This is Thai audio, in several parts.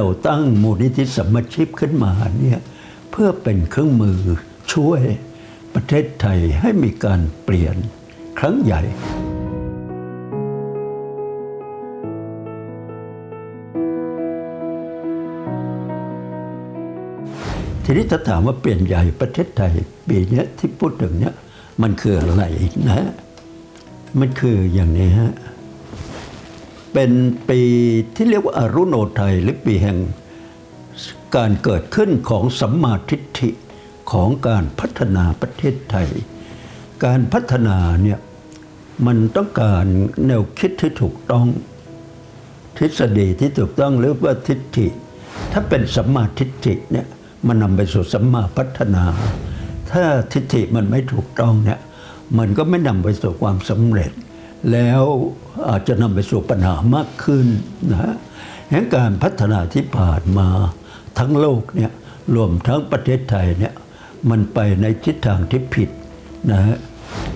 เราตั้งมูลนิธิสมมาชิพขึ้นมาเนี่ยเพื่อเป็นเครื่องมือช่วยประเทศไทยให้มีการเปลี่ยนครั้งใหญ่ทีนี้ถ้าถามว่าเปลี่ยนใหญ่ประเทศไทยปีนี้ที่พูดถึงเนี้ยมันคืออะไรนะ มันคืออย่างนี้ฮะ เป็นปีที่เรียกว่าอรุโนไทยหรือปีแห่งการเกิดขึ้นของสัมมาทิฏฐิของการพัฒนาประเทศไทย การพัฒนาเนี่ยมันต้องการแนวคิดที่ถูกต้อง ทฤษฎีที่ถูกต้องหรือว่าทิฏฐิ ถ้าเป็นสัมมาทิฏฐิเนี่ยมันนำไปสู่สัมมาพัฒนา ถ้าทิฏฐิมันไม่ถูกต้องเนี่ยมันก็ไม่นำไปสู่ความสำเร็จ แล้วอาจจะนำไปสู่ปัญหามากขึ้นนะฮะแห่งการพัฒนาที่ผ่านมาทั้งโลกเนี่ยรวมทั้งประเทศไทยเนี่ยมันไปในทิศทางที่ผิดนะฮะ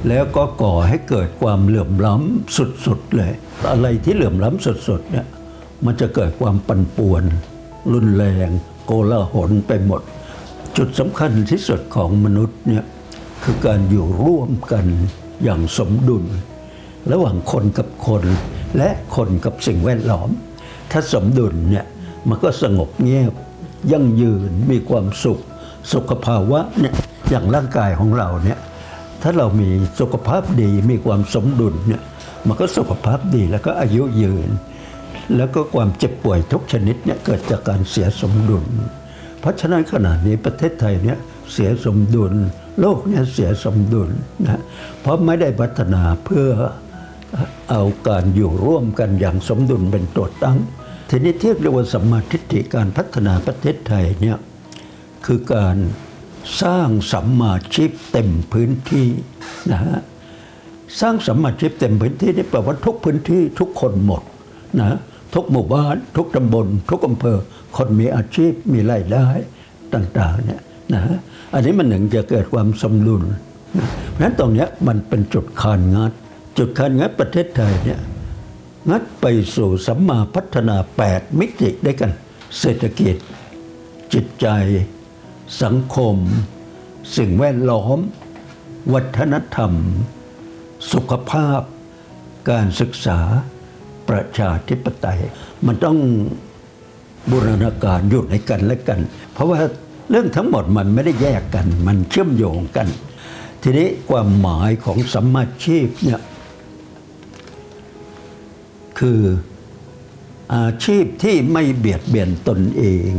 แล้วก็ก่อให้เกิดความเหลื่อมล้ำสุดๆเลย อะไรที่เหลื่อมล้ำสุดๆเนี่ยมันจะเกิดความปั่นป่วน รุนแรง โกลาหลไปหมด จุดสำคัญที่สุดของมนุษย์เนี่ยคือการอยู่ร่วมกันอย่างสมดุล ระหว่างคนกับคน และคนกับสิ่งแวดล้อม ถ้าสมดุลเนี่ยมันก็สงบเงียบยั่งยืนมีความสุข สุขภาวะเนี่ยอย่างร่างกายของเราเนี่ยถ้าเรามีสุขภาพดีมีความสมดุลเนี่ยมันก็สุขภาพดีแล้วก็อายุยืน แล้วก็ความเจ็บป่วยทุกชนิดเนี่ยเกิดจากการเสียสมดุล เพราะฉะนั้นขณะนี้ประเทศไทยเนี่ยเสียสมดุล โลกเนี่ยเสียสมดุลนะเพราะไม่ได้พัฒนาเพื่อ เอาการอยู่ร่วมกันอย่างสมดุลเป็นตัวตั้ง ทีนี้ที่เรียกว่าสัมมาทิฏฐิการพัฒนาประเทศไทยเนี่ยคือการสร้างสัมมาชีพเต็มพื้นที่นะฮะสร้างสัมมาชีพเต็มพื้นที่นี่แปลว่าทุกพื้นที่ทุกคนหมดนะทุกหมู่บ้าน ทุกตำบล ทุกอำเภอ คนมีอาชีพมีรายได้ต่างๆเนี่ยนะฮะอันนี้มันหนึ่งจะเกิดความสมดุลเพราะฉะนั้นตรงนี้มันเป็นจุดคานงัด จุดคานงัดประเทศไทยเนี่ยงัดไปสู่สัมมาพัฒนา 8 มิติได้กัน เศรษฐกิจ จิตใจ สังคม สิ่งแวดล้อม วัฒนธรรม สุขภาพ การศึกษา ประชาธิปไตย มันต้องบูรณาการอยู่ในกันและกัน เพราะว่าเรื่องทั้งหมดมันไม่ได้แยกกัน มันเชื่อมโยงกัน ทีนี้ความหมายของสัมมาชีพเนี่ย คืออาชีพที่ไม่เบียดเบียนตนเอง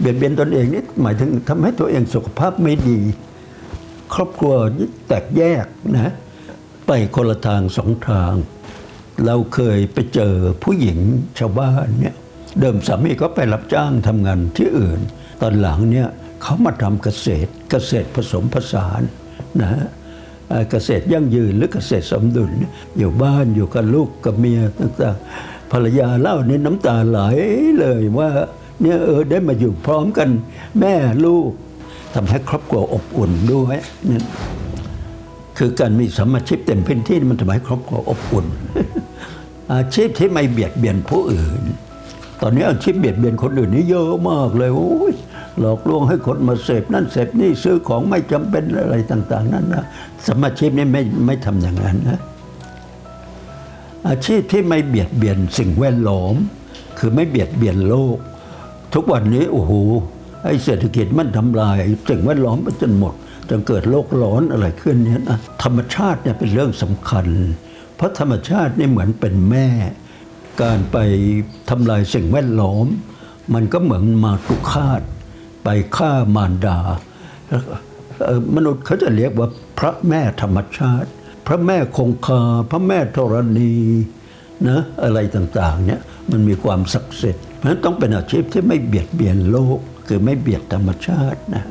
เบียดเบียนตนเองนี่หมายถึงทำให้ตัวเองสุขภาพไม่ดี ครอบครัวแตกแยกนะไปคนละทางสองทาง เราเคยไปเจอผู้หญิงชาวบ้านเนี่ยเดิมสามีก็ไปรับจ้างทำงานที่อื่น ตอนหลังเนี่ยเขามาทำเกษตรเกษตรผสมผสานนะ เกษตรยั่งยืนหรือเกษตรสมดุล อยู่บ้านอยู่กับลูกกับเมียต่างๆภรรยาเล่านี่น้ำตาไหลเลยว่าเนี่ยเออได้มาอยู่พร้อมกันแม่ลูกทำให้ครอบครัวอบอุ่นด้วยนี่คือการมีสมาชีพเต็มพื้นที่นี่มันทำให้ครอบครัวอบอุ่น อาชีพที่ไม่เบียดเบียนผู้อื่น ตอนนี้อาชีพเบียดเบียนคนอื่นนี่เยอะมากเลยโอ้ย หลอกลวงให้คนมาเสพนั่นเสพนี่ซื้อของไม่จำเป็นอะไรต่าง ๆ นั่นนะสมาชีพนี่ไม่ไม่ทำอย่างนั้นนะอาชีพที่ไม่เบียดเบียนสิ่งแวดล้อม คือไม่เบียดเบียนโลก ทุกวันนี้โอ้โหไอ้เศรษฐกิจมันทำลายสิ่งแวดล้อมไปจนหมดจนเกิดโลกร้อนอะไรขึ้นเนี่ยนะธรรมชาติเนี่ยเป็นเรื่องสำคัญ เพราะธรรมชาตินี่เหมือนเป็นแม่ การไปทำลายสิ่งแวดล้อม มันก็เหมือนมาตุคาต ไปฆ่ามารดามนุษย์เขาจะเรียกว่าพระแม่ธรรมชาติ พระแม่คงคา พระแม่ธรณีนะอะไรต่างๆเนี่ยมันมีความศักดิ์สิทธิ์เพราะฉะนั้นต้องเป็นอาชีพที่ไม่เบียดเบียนโลก คือไม่เบียดธรรมชาตินะ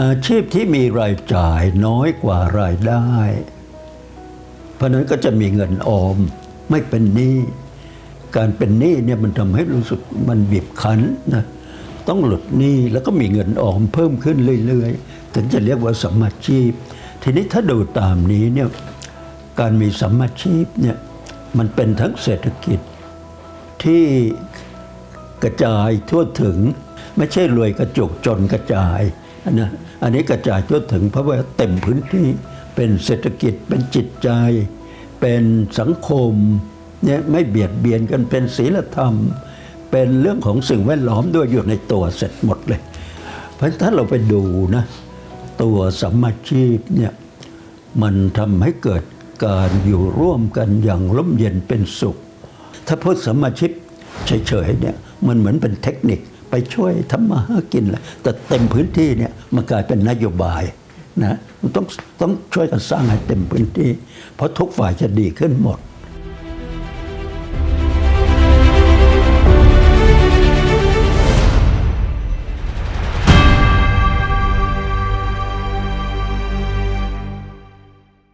อาชีพที่มีรายจ่ายน้อยกว่ารายได้ เพราะฉะนั้นก็จะมีเงินออมไม่เป็นหนี้การเป็นหนี้เนี่ยมันทำให้รู้สึกมันบีบคั้นนะ ต้องหลุดหนี้แล้วก็มีเงินออมเพิ่มขึ้นเรื่อยๆ ถึงจะเรียกว่าสัมมาชีพ ทีนี้ถ้าดูตามนี้เนี่ยการมีสัมมาชีพเนี่ยมันเป็นทั้งเศรษฐกิจที่กระจายทั่วถึง ไม่ใช่รวยกระจุกจนกระจายอันนะอันนี้กระจายทั่วถึงเพราะว่าเต็มพื้นที่เป็นเศรษฐกิจเป็นจิตใจ เป็นสังคมเนี่ยไม่เบียดเบียนกันเป็นศีลธรรม เป็นเรื่องของสิ่งแวดล้อมด้วยอยู่ในตัวเสร็จหมดเลย เพราะฉะนั้นถ้าเราไปดูนะ ตัวสัมมาชีพเนี่ยมันทำให้เกิดการอยู่ร่วมกันอย่างร่มเย็นเป็นสุข ถ้าพูดสัมมาชีพเฉยๆเนี่ยมันเหมือนเป็นเทคนิคไปช่วยทำมาหากินแหละแต่เต็มพื้นที่เนี่ยมันกลายเป็นนโยบายนะมันต้องต้องช่วยกันสร้างให้เต็มพื้นที่ เพราะทุกฝ่ายจะดีขึ้นหมด